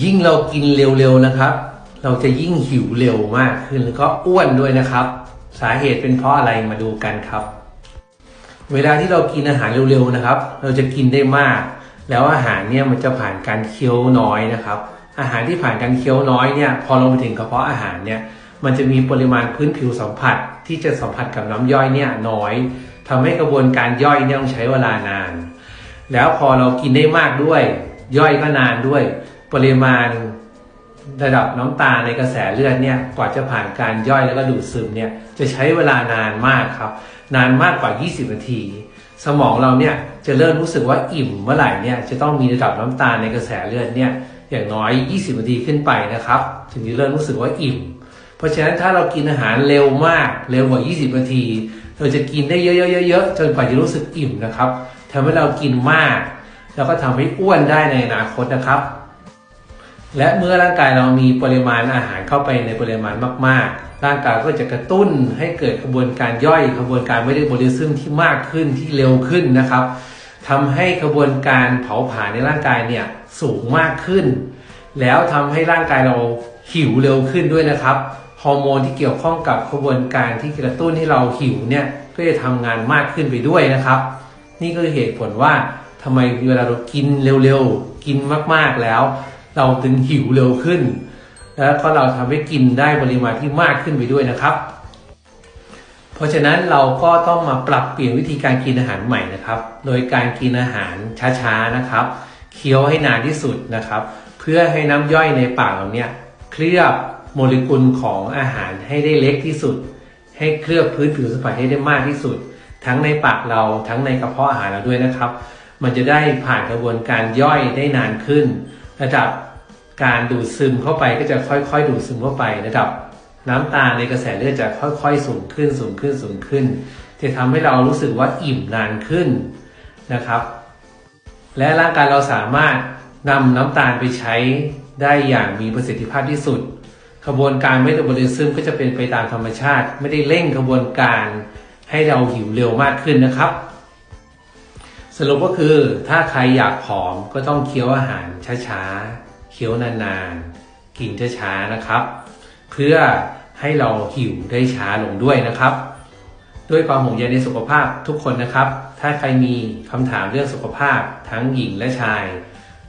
ยิ่งเรากินเร็วๆนะครับ เราจะยิ่งหิวเร็วมากขึ้นแล้วก็อ้วนด้วยนะครับ สาเหตุเป็นเพราะอะไรมาดูกันครับ เวลาที่เรากินอาหารเร็วๆนะครับ เราจะกินได้มาก แล้วอาหารเนี่ยมันจะผ่านการเคี้ยวน้อยนะครับ อาหารที่ผ่านการเคี้ยวน้อยเนี่ยพอลงไปถึงกระเพาะอาหารเนี่ยมันจะมีปริมาณพื้นผิวสัมผัส ที่จะสัมผัสกับน้ำย่อยเนี่ยน้อยทำให้กระบวนการย่อยเนี่ยต้องใช้เวลานาน แล้วพอเรากินได้มากด้วย ย่อยก็นานด้วย ปริมาณระดับน้ำตาลในกระแสเลือดเนี่ยกว่าจะผ่านการย่อยแล้วก็ดูดซึมเนี่ยจะใช้เวลานานมากครับ นานมากกว่า 20 นาที สมองเราเนี่ยจะเริ่มรู้สึกว่าอิ่มเมื่อไหร่เนี่ยจะต้องมีระดับน้ำตาลในกระแสเลือดเนี่ยอย่างน้อย 20 นาทีขึ้นไปนะครับ ถึงจะเริ่มรู้สึกว่าอิ่ม เพราะฉะนั้นถ้าเรากินอาหารเร็วมากเร็วกว่า 20 นาทีเราจะกินได้เยอะๆๆๆจนกว่าจะรู้สึกอิ่มนะครับทำให้เรากินมาก แล้วก็ทำให้อ้วนได้ในอนาคตนะครับ และเมื่อร่างกายเรามีปริมาณอาหารเข้าไปในปริมาณมาก ๆ ร่างกายก็จะกระตุ้นให้เกิดกระบวนการย่อยกระบวนการไม่ได้โมเลซึมที่มากขึ้นที่เร็วขึ้นนะครับทำให้กระบวนการเผาผลาญในร่างกายเนี่ยสูงมากขึ้น แล้วทำให้ร่างกายเราหิวเร็วขึ้นด้วยนะครับฮอร์โมนที่เกี่ยวข้องกับกระบวนการที่กระตุ้นให้เราหิวเนี่ยก็จะทำงานมากขึ้นไปด้วยนะครับ นี่ก็คือเหตุผลว่าทำไมเวลาเรากินเร็วๆ กินมากๆแล้ว เราถึงหิวเร็วขึ้น แล้วก็เราทำให้กินได้ปริมาณที่มากขึ้นไปด้วยนะครับ เพราะฉะนั้นเราก็ต้องมาปรับเปลี่ยนวิธีการกินอาหารใหม่นะครับ โดยการกินอาหารช้าๆนะครับเคี้ยวให้นานที่สุดนะครับ เพื่อให้น้ำย่อยในปากเราเนี่ยเคลือบโมเลกุลของอาหารให้ได้เล็กที่สุด ให้เคลือบพื้นผิวสัมผัสให้ได้มากที่สุด ทั้งในปากเราทั้งในกระเพาะอาหารเราด้วยนะครับ มันจะได้ผ่านกระบวนการย่อยได้นานขึ้น ระดับการดูดซึมเข้าไปก็จะค่อยๆ ดูดซึมเข้าไประดับน้ำตาลในกระแสเลือดจะค่อยๆ สูงขึ้นสูงขึ้นสูงขึ้น จะทำให้เรารู้สึกว่าอิ่มนานขึ้นนะครับ และร่างกายเราสามารถนำน้ำตาลไปใช้ได้อย่างมีประสิทธิภาพที่สุดกระบวนการเมตาบอลิซึมก็จะเป็นไปตามธรรมชาติ ไม่ได้เร่งกระบวนการให้เราหิวเร็วมากขึ้นนะครับ สรุปก็คือถ้าใครอยากผอมก็ต้องเคี้ยวอาหารช้าๆ เคี้ยวนานๆ กินช้าๆนะครับ เพื่อให้เราหิวได้ช้าลงด้วยนะครับ ด้วยความห่วงใยในสุขภาพทุกคนนะครับ ถ้าใครมีคำถามเรื่องสุขภาพทั้งหญิงและชาย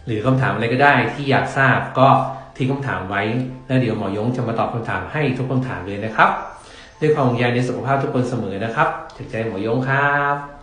หรือคำถามอะไรก็ได้ที่อยากทราบก็ทิ้งคำถามไว้แล้วเดี๋ยวหมอยงจะมาตอบคำถามให้ทุกคำถามเลยนะครับ ด้วยความห่วงใยในสุขภาพทุกคนเสมอนะครับจากใจหมอยงครับ